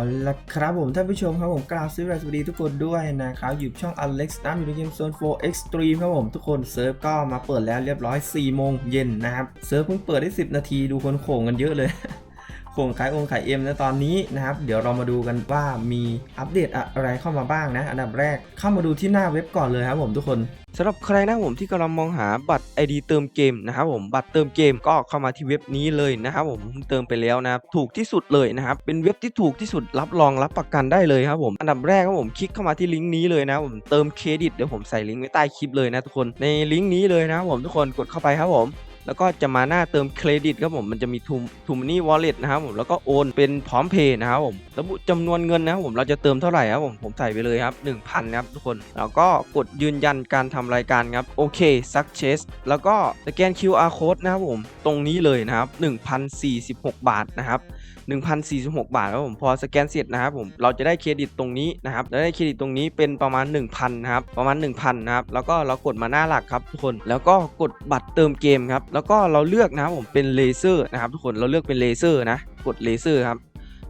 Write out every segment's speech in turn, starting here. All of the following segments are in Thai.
เอาละครับผมท่านผู้ชมครับผมกราบสวัสดีทุกคนด้วยนะครับอยู่ช่อง Alex นะอยู่ในเกมโซน4 Extreme ครับผมทุกคนเซิร์ฟก็มาเปิดแล้วเรียบร้อย4โมงเย็นนะครับเซิร์ฟเพิ่งเปิดได้ 10 นาทีดูคนโขงกันเยอะเลย โขงขายองค์ขายเอ็มนะตอนนี้นะครับ เดี๋ยวเรามาดูกันว่ามีอัปเดตอะไรเข้ามาบ้างนะ อันดับแรกเข้ามาดูที่หน้าเว็บก่อนเลยครับผมทุกคนสำหรับใครนะผมที่กำลังมองหาบัตร ID เติมเกมนะครับผมบัตรเติมเกมก็เข้ามาที่เว็บนี้เลยนะครับผมเติมไปแล้วนะครับถูกที่สุดเลยนะครับเป็นเว็บที่ถูกที่สุดรับรองรับประกันได้เลยครับผมอันดับแรกครับผมคลิกเข้ามาที่ลิงก์นี้เลยนะผมเติมเครดิตเดี๋ยวผมใส่ลิงก์ไว้ใต้คลิปเลยนะทุกคนในลิงก์นี้เลยนะครับผมทุกคนกดเข้าไปครับผม แล้วก็จะมาหน้าเติมเครดิตครับผมมันจะมีทูทูมนี่วอลเล็ตนะครับผมแล้วก็โอนเป็นพร้อมเพย์นะครับผมระบุจำนวนเงินนะครับผมเราจะเติมเท่าไหร่ครับผมผมใส่ไปเลยครับ1,000ครับทุกคนแล้วก็กดยืนยันการทำรายการครับโอเคซักเชสแล้วก็สแกน QR code นะครับผมตรงนี้เลยนะครับ1,046 บาทนะครับ 1,046 บาทครับผมพอสแกนเสร็จนะครับผมเราจะได้เครดิตตรงนี้นะครับแล้วได้เครดิตตรงนี้เป็นประมาณ 1,000นะครับประมาณ 1,000นะครับแล้วก็เรากดมาหน้าหลักครับทุกคนแล้วก็กดบัตรเติมเกมครับแล้วก็เราเลือกนะครับผมเป็นเลเซอร์นะครับทุกคนเราเลือกเป็นเลเซอร์นะกดเลเซอร์ครับ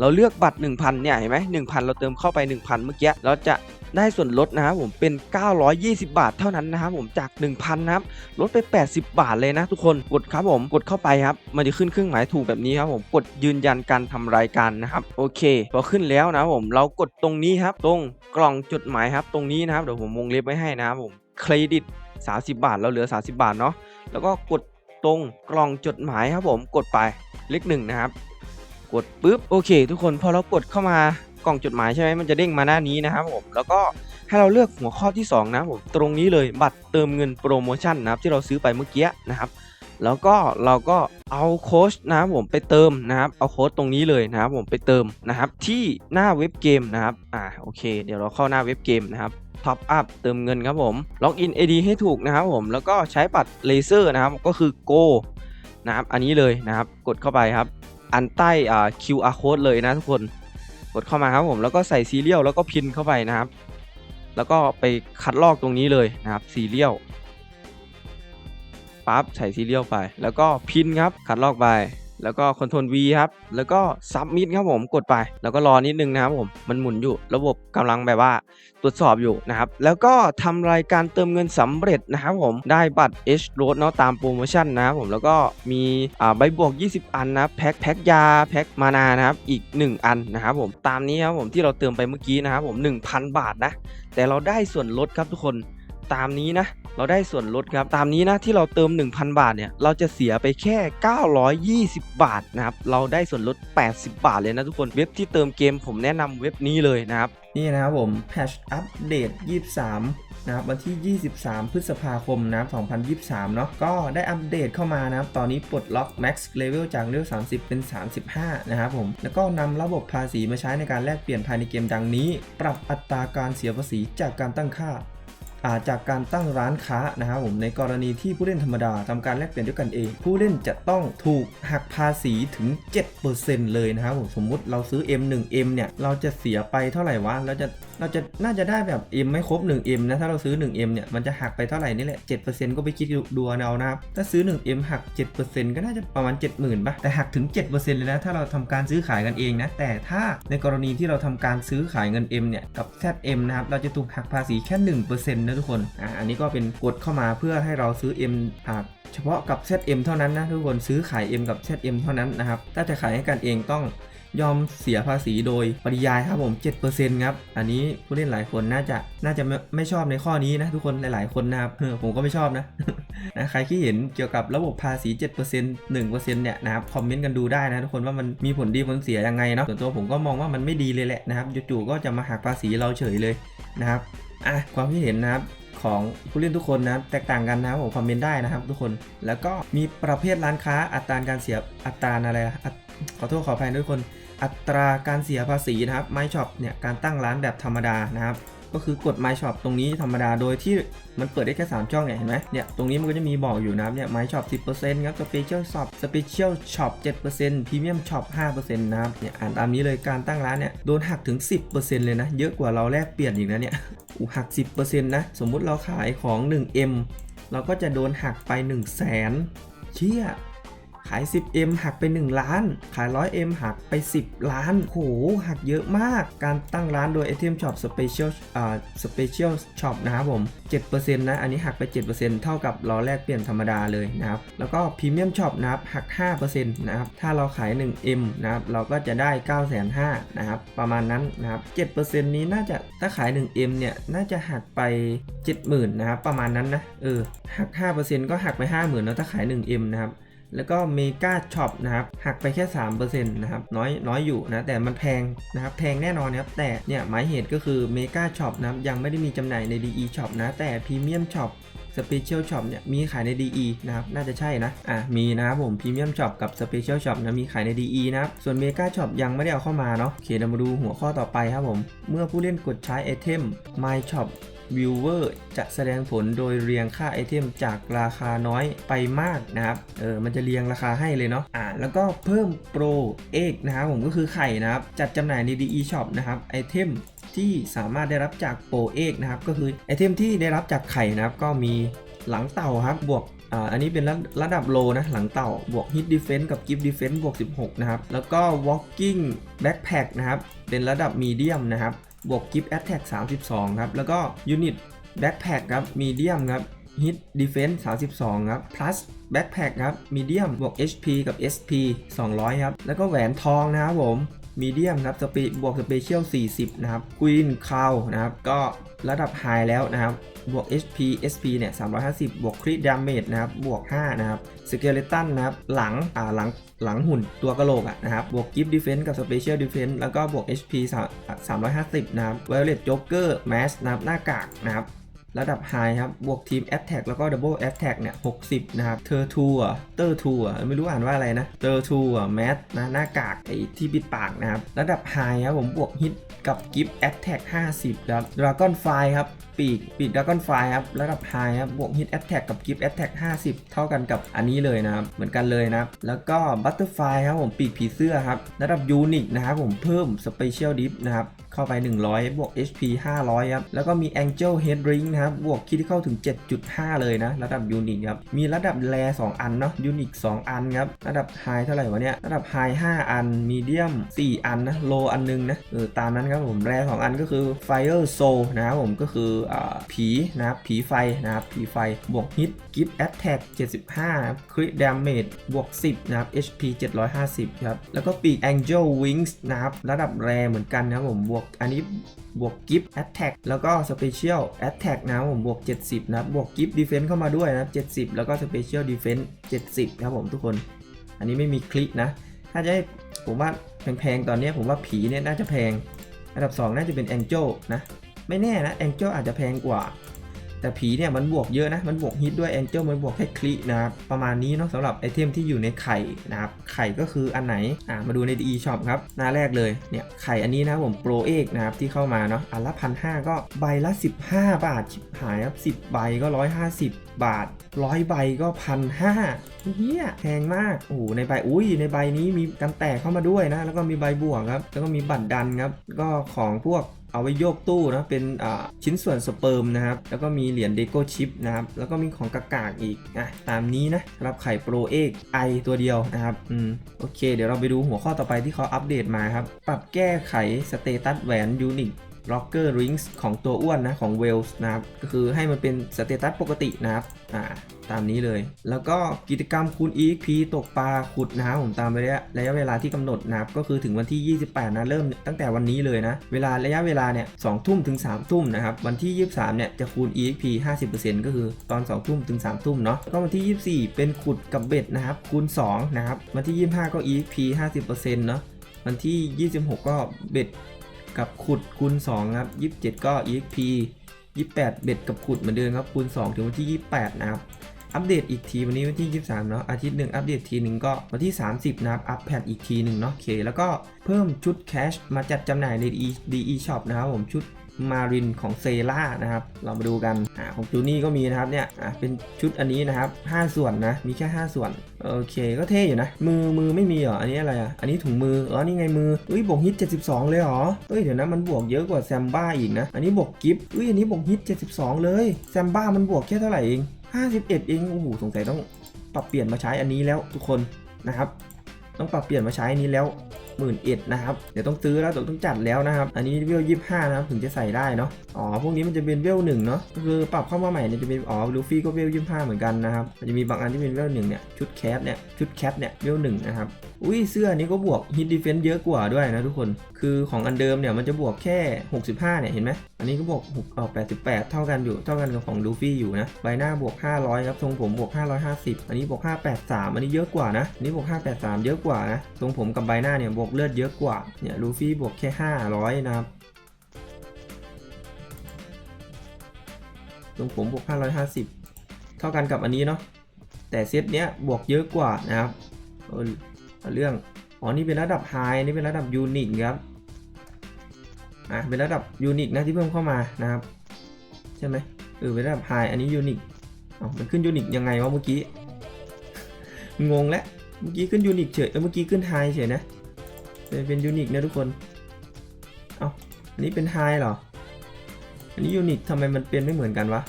เราเลือกบัตร 1,000เนี่ยเห็นไหมหนึ่งพันเราเติมเข้าไป 1,000 เมื่อกี้เราจะ ได้ส่วนลดนะครับผมเป็น 920 บาทเท่านั้นนะครับผมจาก 1,000นะครับลดไป 80 บาทเลยนะทุกคนกดครับผมกดเข้าไปครับมันจะขึ้นเครื่องหมายถูกแบบนี้ครับผมกดยืนยันการทำรายการนะครับโอเค พอขึ้นแล้วนะครับผมเรากดตรงนี้ครับ ตรงกล่องจดหมายครับ ตรงนี้นะครับเดี๋ยวผมวงเล็บไว้ให้นะครับผมเครดิต 30 บาทเราเหลือ 30 บาทเนาะแล้วก็กดตรงกล่องจดหมายครับผมกดไปเลขหนึ่งนะครับ กดปุ๊บโอเค ทุกคนพอเรากดเข้ามา กล่องจดหมายใช่ไหมมันจะเด้งมาหน้านี้นะครับผมแล้วก็ให้เราเลือกหัวข้อที่ 2 นะผมตรงนี้เลยบัตรเติมเงินโปรโมชั่นนะครับที่เราซื้อไปเมื่อกี้นะครับแล้วก็เราก็เอาโค้ชนะครับผมไปเติมนะครับเอาโค้ดตรงนี้เลยนะครับผมไปเติมนะครับที่หน้าเว็บเกมนะครับอ่าโอเค เดี๋ยวเราเข้าหน้าเว็บเกมนะครับท็อปอัพเติมเงินครับผมล็อกอิน ID ให้ถูกนะครับผมแล้วก็ใช้บัตรเลเซอร์นะครับก็คือ Go นะครับอันนี้เลยนะครับกดเข้าไปครับ อันใต้อ่า QR code เลยนะทุกคน ดเข้ามาครับผมแล้วก็ใส่ซีเรียลแล้วก็พินเข้าไปนะครับ แล้วก็ไปคัดลอกตรงนี้เลยนะครับซีเรียลปั๊บใส่ซีเรียลไป แล้วก็พินครับคัดลอกไป แล้วก็คอนโทรล V ครับ แล้วก็ซับมิดครับผมกดไป แล้วก็รอนิดนึงนะครับผม มันหมุนอยู่ระบบกำลังแบบว่าตรวจสอบอยู่นะครับ แล้วก็ทำรายการเติมเงินสำเร็จนะครับผมได้บัตร H r o a d เนาะตามโปรโมชั่นนะครับผมแล้วก็มีอ่าใบบวก 20 อันนะแพ็คแพ็คยาแพ็คมานานะครับอีก 1 อันนะครับผมตามนี้ครับผมที่เราเติมไปเมื่อกี้นะครับผม 1,000 บาทนะแต่เราได้ส่วนลดครับทุกคนตามนี้นะ เราได้ส่วนลดครับ ตามนี้นะที่เราเติม 1,000 บาทเนี่ย เราจะเสียไปแค่ 920 บาทนะครับ เราได้ส่วนลด 80 บาทเลยนะทุกคน เว็บที่เติมเกมผมแนะนำเว็บนี้เลยนะครับ นี่นะครับผมแพชอัปเดต23นะครับวันที่ 23 พฤษภาคมนะครับ2023 เนาะก็ได้อัปเดตเข้ามานะครับ ตอนนี้ปลดล็อก Max Level จากเลเวล30 เป็น 35 นะครับผม แล้วก็นำระบบภาษีมาใช้ในการแลกเปลี่ยนภายในเกมดังนี้ ปรับอัตราการเสียภาษีจากการตั้งค่า จากการตั้งร้านค้านะครับผมในกรณีที่ผู้เล่นธรรมดาทำการแลกเปลี่ยนด้วยกันเอง ผู้เล่นจะต้องถูกหักภาษีถึง 7%เลยนะครับผมสมมุติเราซื้อ M1M เนี่ยเราจะเสียไปเท่าไหร่วะเราจะเราจะน่าจะได้แบบ M ไม่ครบ 1M นะถ้าเราซื้อ 1M เนี่ยมันจะหักไปเท่าไหร่นี่แหละ 7%ก็ไปคิดดูเอานะครับถ้าซื้อ 1M หัก 7%ก็น่าจะประมาณ 70,000ป่ะแต่หักถึง 7%เลยนะถ้าเราทำการซื้อขายกันเองนะแต่ถ้าในกรณีที่เราทำการซื้อขายเงิน M เนี่ยกับ ZM นะครับเราจะถูกหักภาษีแค่1%นะทุกคนอ่าอันนี้ก็เป็นกฎเข้ามาเพื่อให้เราซื้อ M อ่าเฉพาะกับ ZM เท่านั้นนะทุกคนซื้อขาย M กับ ZM เท่านั้นนะครับถ้าจะขายให้กันเองต้องยอมเสียภาษีโดยปริยายครับผม 7%ครับ อันนี้ผู้เล่นหลายคนน่าจะน่าจะไม่ไม่ชอบในข้อนี้นะทุกคนหลายๆคนนะครับผมก็ไม่ชอบนะนะใครที่เห็นเกี่ยวกับระบบภาษี 7% 1%เนี่ยนะครับคอมเมนต์กันดูได้นะทุกคนว่ามันมีผลดีผลเสียยังไงเนาะส่วนตัวผมก็มองว่ามันไม่ดีเลยแหละนะครับจู่ๆก็จะมาหักภาษีเราเฉยเลยนะครับ อะความคิดเห็นนะครับของผู้เล่นทุกคนนะครับแตกต่างกันนะครับผมคอมเมนต์ได้นะครับ ทุกคนแล้วก็มีประเภทร้านค้าอัตราการเสียอัตราอะไรขอโทษขออภัยทุกคน อัตราการเสียภาษีนะครับไมช็อปเนี่ยการตั้งร้านแบบธรรมดานะครับ ก็คือกด My Shop ตรงนี้ธรรมดาโดยที่มันเปิดได้แค่ 3 ช่องเนี่ยเห็นไหมเนี่ยตรงนี้มันก็จะมีบอกอยู่นะครับเนี่ย My Shop 10%ครับ Special Shop Special Shop 7% Premium Shop 5%นะครับเนี่ยอ่านตามนี้เลยการตั้งร้านเนี่ยโดนหักถึง 10%เลยนะเยอะกว่าเราแลกเปลี่ยนอีกนะเนี่ยหัก 10%นะสมมุติเราขายของ 1M เราก็จะโดนหักไป 1 0 0 0 0แสนเชี่ย ขาย 10M หักไป 1 ล้าน ขาย 100M หักไป 10 ล้านโหหักเยอะมาก การตั้งร้านโดย Item Shop Special อ่า Special Shop นะครับผม 7%นะ อันนี้หักไป 7%เท่ากับล้อแรกเปลี่ยนธรรมดาเลยนะครับ แล้วก็ Premium Shop นะครับ หัก 5%นะครับ ถ้าเราขาย 1M นะครับ เราก็จะได้ 9 5 0 0 0นะครับ ประมาณนั้นนะครับ 7%นี้น่าจะ ถ้าขาย 1M เนี่ย น่าจะหักไป 70,000 นะครับ ประมาณนั้นนะ เออ หัก 5%ก็หักไป 50,000แล้วถ้าขาย 1M นะครับ แล้วก็เมกาช็อปนะครับหักไปแค่3%นะครับน้อยน้อยอยู่นะแต่มันแพงนะครับแพงแน่นอนนะครับแต่เนี่ยหมายเหตุก็คือเมกาช็อปนะครับยังไม่ได้มีจำหน่ายใน DE Shop นะแต่พรีเมียมช็อป Special Shop เนี่ยมีขายใน DE นะครับน่าจะใช่นะอะมีนะครับผม Premium Shop กับ Special Shop นะมีขายใน DE นะครับส่วน Mega Shop ยังไม่ได้เอาเข้ามาเนาะโอเคเรามาดูหัวข้อต่อไปครับผม เมื่อผู้เล่นกดใช้ไอเทม My Shop Viewer จะแสดงผลโดยเรียงค่าไอเทมจากราคาน้อยไปมากนะครับเออมันจะเรียงราคาให้เลยเนาะอ่าแล้วก็เพิ่มโปรเอกนะครับผมก็คือไข่นะครับ จัดจำหน่ายใน DE Shop นะครับไอเทมที่สามารถได้รับจากโปรเอกนะครับ ก็คือไอเทมที่ได้รับจากไข่นะครับ ก็มีหลังเต่าครับบวกอ่าอันนี้เป็นระระดับโลนะ หลังเต่าบวก Hit Defense กับ Gift Defense บวก 16 นะครับ แล้วก็ Walking Backpack นะครับ เป็นระดับมีเดียมนะครับ บวก Gift Attack 32 ครับ แล้วก็ยูนิตแบ็คแพคครับมีเดียมครับฮิตดีเฟนส์32 ครับ plus แบ็คแพคครับมีเดียมบวก HP กับ SP 200 ครับ แล้วก็แหวนทองนะครับผม มีเดียมครับสปีบวกสเปเชียล40 นะครับควีนคาวนะครับ ก็ระดับไฮแล้วนะครับ บวก HP SP เนี่ย 350 บวกคริดดาเมจนะครับ บวก 5 นะครับสเกเลตันนะครับ หลัง อ่า หลัง หลังหุ่นตัวกระโหลกอะนะครับ บวกกิฟต์ดีเฟนส์กับสเปเชียลดีเฟนส์แล้วก็บวก HP 350 นะครับไวโอเลตจ็อกเกอร์แมสนะครับ หน้ากากนะครับ ระดับไฮครับ บวกทีม a t t a c k แล้วก็ Double Attack เนี่ย 60 นะครับเธอทูอะเตอร์ทูอะไม่รู้อ่านว่าอะไรนะ เตอร์ทูอะแมสนะหน้ากากไอ้ที่ปิดปากนะครับ ระดับไฮครับผมบวกฮิตกับกิฟต์ Attack 50 ครับ Dragon Fly ครับปีกปีก Dragon Fly ครับระดับไฮครับบวก Hit Attack กับ Gift Attack 50 เท่ากันกับอันนี้เลยนะครับ เหมือนกันเลยนะครับ แล้วก็ Butterfly ครับผมปีกผีเสื้อครับระดับ Unique นะครับผมเพิ่ม Special Dip นะครับ เข้าไป 100 บวก HP 500 ครับ แล้วก็มี Angel Head Ring นะครับ บวก Critical ถึง 7.5 เลยนะ ระดับ Unique ครับ มีระดับแร2อันเนาะ Unique 2อันครับ ระดับ High เท่าไหร่วะเนี่ย ระดับ High 5อัน Medium 4อันนะ Low อันนึงนะเออตามนั้นครับผมแร2อันก็คือ Fire Soul นะครับผมก็คืออ่าผีนะครับผีไฟนะครับผีไฟบวก Hit Gift Attack 75 Crit Damage บวก 10 นะครับ HP 750 ครับ แล้วก็ปีก Angel Wings นะครับ ระดับแรเหมือนกันนะครับผมบวกอันนี้บวกกิฟต์แอตแทกแล้วก็สเปเชียลแอตแทกนะผมบวก 70 นะครับบวกกิฟต์ดีเฟนซ์เข้ามาด้วยนะ70 แล้วก็สเปเชียลดีเฟนซ์70 ครับผมทุกคน อันนี้ไม่มีคลิกนะ ถ้าจะให้ผมว่าแพงๆ ตอนนี้ผมว่าผีเนี่ยน่าจะแพง อันดับ 2 น่าจะเป็นแองเจลนะ ไม่แน่นะแองเจลอาจจะแพงกว่า แต่ผีเนี่ยมันบวกเยอะนะ มันบวกฮิตด้วยแองเจิลมันบวกแค่คลินะครับประมาณนี้เนาะสำหรับไอเทมที่อยู่ในไข่นะครับไข่ก็คืออันไหนอ่ามาดูใน e Shop ครับหน้าแรกเลยเนี่ยไข่อันนี้นะผมโปรเอกนะครับที่เข้ามาเนาะอันละพันห้าก็ใบละ 15 บาทชิบหายครับ 10 ใบก็ 150บาท100ใบก็พันห้าเฮียแพงมาก โอ้ในใบ อุ้ย ในใบนี้มีกันแตกเข้ามาด้วยนะ แล้วก็มีใบบวกครับ แล้วก็มีบัตรดันครับ ก็ของพวกเอาไว้โยกตู้นะเป็นชิ้นส่วนสเปิร์มนะครับ แล้วก็มีเหรียญเดโก้ชิปนะครับ แล้วก็มีของกากากอีกอะตามนี้นะสำหรับไข่โปรเอกไอตัวเดียวนะครับอืมโอเค เดี๋ยวเราไปดูหัวข้อต่อไปที่เขาอัปเดตมาครับ ปรับแก้ไขสเตตัสแหวนยูนิค Rocker Rings ของตัวอ้วนนะของ Wales นะครับ ก็คือให้มันเป็นสเตตัสปกตินะครับอ่า ตามนี้เลย แล้วก็กิจกรรมคูณ EXP ตกปลาขุดนะครับผมตามระยะระยะเวลาที่กำหนดนะครับก็คือถึงวันที่ 28 นะเริ่มตั้งแต่วันนี้เลยนะ เวลาระยะเวลาเนี่ย2ทุ่มถึง3ทุ่มนะครับ วันที่ 23 เนี่ยจะคูณ EXP 50%ก็คือตอน 2 ทุ่มถึง 3 ทุ่มเนาะก็วันที่ 24 เป็นขุดกับเบ็ดนะครับคูณ 2 นะครับ วันที่ 25 ก็ EXP 50%เนาะวันที่ 26 ก็เบ็ดกับขุดคูณ2ครับ 27 ก็ EXP 28 เบ็ดกับขุดเหมือนเดิมครับคูณ 2 ถึงวันที่ 28 นะครับ อัปเดตอีกทีวันนี้วันที่ 23เนาะอาทิตย์หนึ่งอัปเดตทีหนึ่งก็วันที่ 30 นะครับ อัปแพดอีกทีหนึ่งเนาะโอเค แล้วก็เพิ่มชุดแคชมาจัดจำหน่ายใน DE DE Shop นะครับผมชุดมารินของเซล่านะครับ เรามาดูกันอของจูนี่ก็มีนะครับเนี่ยเป็นชุดอันนี้นะครับ 5 ส่วนนะ มีแค่ 5 ส่วน โอเค ก็เท่อยู่นะ มือมือไม่มีเหรอ อันนี้อะไรอะ อันนี้ถุงมือ อ๋อ นี่ไงมือเอ้ยบวกฮิต 72 เลยเหรอเอ้ย เดี๋ยวนะ มันบวกเยอะกว่าแซมบ้าอีกนะ อันนี้บวกกิฟต์เอ้ย อันนี้บวกฮิต 72 เลย แซมบ้ามันบวกแค่เท่าไหร่เอง 51 เองโอ้โหสงสัยต้องปรับเปลี่ยนมาใช้อันนี้แล้วทุกคนนะครับ ต้องปรับเปลี่ยนมาใช้อันนี้แล้ว หมื่นเอ็ดนะครับเดี๋ยวต้องซื้อแล้วต้องจัดแล้วนะครับอันนี้เวลยี่ห้านะครับถึงจะใส่ได้เนาะอ๋อพวกนี้มันจะเป็นเวลหนึ่งเนาะก็คือปรับเข้ามาใหม่เนี่ยจะเป็นอ๋อลูฟี่ก็เวลยี่ห้าเหมือนกันนะครับมันจะมีบางอันที่เป็นเวลหนึ่งเนี่ยชุดแคทเนี่ยชุดแคทเนี่ยเวลหนึ่งนะครับอุ้ยเสื้ออันนี้ก็บวกฮิตดีเฟนซ์เยอะกว่าด้วยนะทุกคนคือของอันเดิมเนี่ยมันจะบวกแค่ 65 เนี่ยเห็นไหมอันนี้ก็บวก6เออ88 เท่ากันอยู่เท่ากันกับของลูฟี่อยู่นะใบหน้าบวก 500ครับทรงผมบวก 550 อันนี้บวก 583 อันนี้เยอะกว่านะอันนี้บวก 583 เยอะกว่านะทรงผมกับใบหน้าเนี่ยบวกเลือดเยอะกว่า เนี่ยลูฟี่บวกแค่ 500 นะครับทรงผมบวก 550 เท่ากันกับอันนี้เนาะ แต่เซตเนี้ยบวกเยอะกว่านะครับเออเอาเรื่อง อ๋อ นี่เป็นระดับไฮนี่เป็นระดับยูนิคครับ อะ เป็นระดับยูนิคนะที่เพิ่มเข้ามานะครับ ใช่ไหมเออเป็นระดับไฮอันนี้ยูนิคอ๋อมันขึ้นยูนิคยังไงวะเมื่อกี้ งงแล้ว เมื่อกี้ขึ้นยูนิคเฉยเออเมื่อกี้ขึ้นไฮเฉยนะ เป็นเป็นยูนิคนะทุกคน เอ้าอันนี้เป็นไฮเหรอ อันนี้ยูนิคทำไมมันเป็นไม่เหมือนกันวะ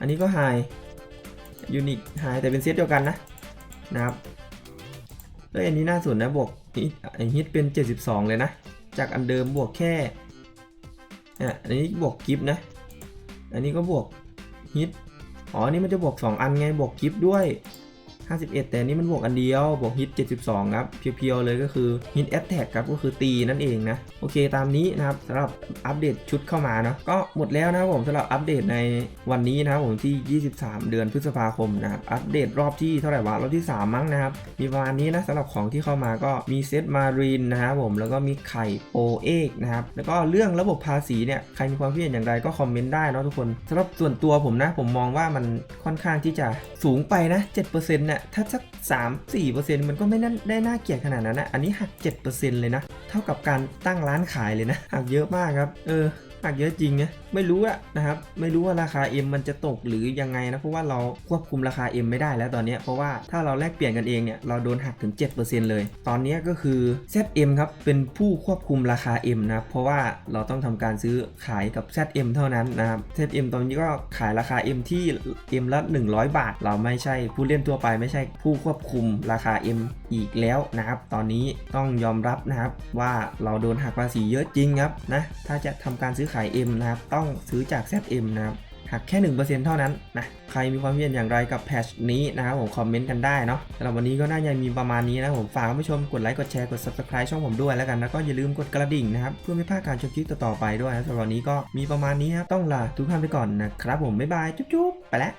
อันนี้ก็ไฮยูนิคไฮแต่เป็นเซตเดียวกันนะนะครับเอ้ยอันนี้น่าสนนะบวกฮิตไอฮิตเป็น 72 เลยนะ จากอันเดิมบวกแค่อะอันนี้บวกกิฟต์นะ อันนี้ก็บวกฮิตอ๋ออันนี้มันจะบวก 2 อันไงบวกกิฟต์ด้วย 51 แต่อันนี้มันบวกอันเดียว บวกฮิต 72 ครับ เพียวๆ เลยก็คือฮิตแอตแทกครับ ก็คือตีนั่นเองนะ โอเคตามนี้นะครับสำหรับอัปเดตชุดเข้ามาเนาะ ก็หมดแล้วนะครับผมสำหรับอัปเดตในวันนี้นะครับผมที่ 23 เดือนพฤษภาคมนะครับ อัปเดตรอบที่เท่าไหร่วะ รอบที่ 3 มั้งนะครับ มีประมาณนี้นะสำหรับของที่เข้ามาก็มีเซตมารีนนะครับผม แล้วก็มีไข่โปเอกนะครับ แล้วก็เรื่องระบบภาษีเนี่ย ใครมีความคิดเห็นอย่างไรก็คอมเมนต์ได้นะทุกคนสำหรับส่วนตัวผมนะ ผมมองว่ามันค่อนข้างที่จะสูงไปนะ7%เนี่ยถ้าสัก 3-4%มันก็ไม่น่นได้น่าเกลียดขนาดนั้นนะอันนี้หัก 7%เลยนะ เท่ากับการตั้งร้านขายเลยนะ หักเยอะมากครับ เออ หักเยอะจริงนะไม่รู้อะนะครับไม่รู้ว่าราคา M มันจะตกหรือยังไงนะเพราะว่าเราควบคุมราคา M ไม่ได้แล้วตอนนี้เพราะว่าถ้าเราแลกเปลี่ยนกันเองเนี่ยเราโดนหักถึง 7%เลย ตอนนี้ก็คือ ZM ครับเป็นผู้ควบคุมราคา M นะเพราะว่าเราต้องทำการซื้อขายกับ ZM เท่านั้นนะครับ ZM ตอนนี้ก็ขายราคา M ที่ M ละ 100 บาท เราไม่ใช่ผู้เล่นทั่วไปไม่ใช่ผู้ควบคุมราคา M อีกแล้วนะครับ ตอนนี้ต้องยอมรับนะครับว่าเราโดนหักภาษีเยอะจริงครับนะถ้าจะทำการซื้อขาย M นะครับ ต้องซื้อจาก ZM นะครับหักแค่ 1%เท่านั้นนะ ใครมีความเห็นอย่างไรกับแพทชนี้นะครับผมคอมเมนต์กันได้เนาะสำหรับวันนี้ก็น่าจะมีประมาณนี้นะผมฝากผู้ชมกดไลค์กดแชร์กด subscribe ช่องผมด้วยแล้วกันแล้วก็อย่าลืมกดกระดิ่งนะครับ เพื่อไม่พลาดการชมคลิปต่อๆไปด้วยนะสำหรับวันนี้ก็มีประมาณนี้ครับต้องลาทุกท่านไปก่อนนะครับผมบ๊ายบายจุ๊บๆไปแล้ว